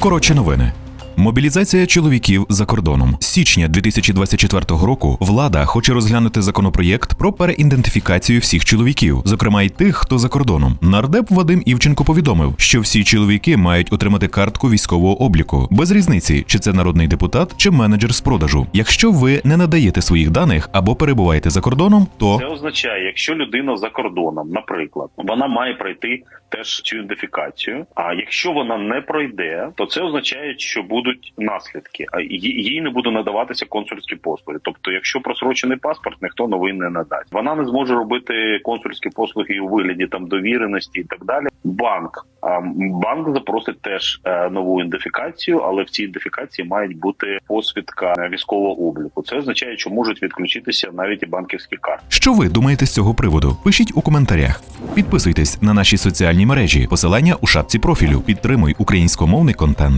Коротше новини. Мобілізація чоловіків за кордоном з січня 2024 року влада хоче розглянути законопроєкт про переідентифікацію всіх чоловіків, зокрема й тих, хто за кордоном. Нардеп Вадим Івченко повідомив, що всі чоловіки мають отримати картку військового обліку без різниці, чи це народний депутат, чи менеджер з продажу. Якщо ви не надаєте своїх даних або перебуваєте за кордоном, то Це означає, якщо людина за кордоном, наприклад, вона має пройти теж цю ідентифікацію. А якщо вона не пройде, то це означає, що будуть наслідки. А їй не буде надаватися консульські послуги. Тобто, якщо просрочений паспорт, ніхто новий не надасть. Вона не зможе робити консульські послуги у вигляді там довіреності і так далі. Банк банк запросить теж е, нову ідентифікацію, але в цій ідентифікації мають бути посвідка е, військового обліку. Це означає, що можуть відключитися навіть і банківські карти. що ви думаєте з цього приводу? Пишіть у коментарях. Підписуйтесь на наші соціальні мережі. Посилання у шапці профілю. Підтримуй українськомовний контент.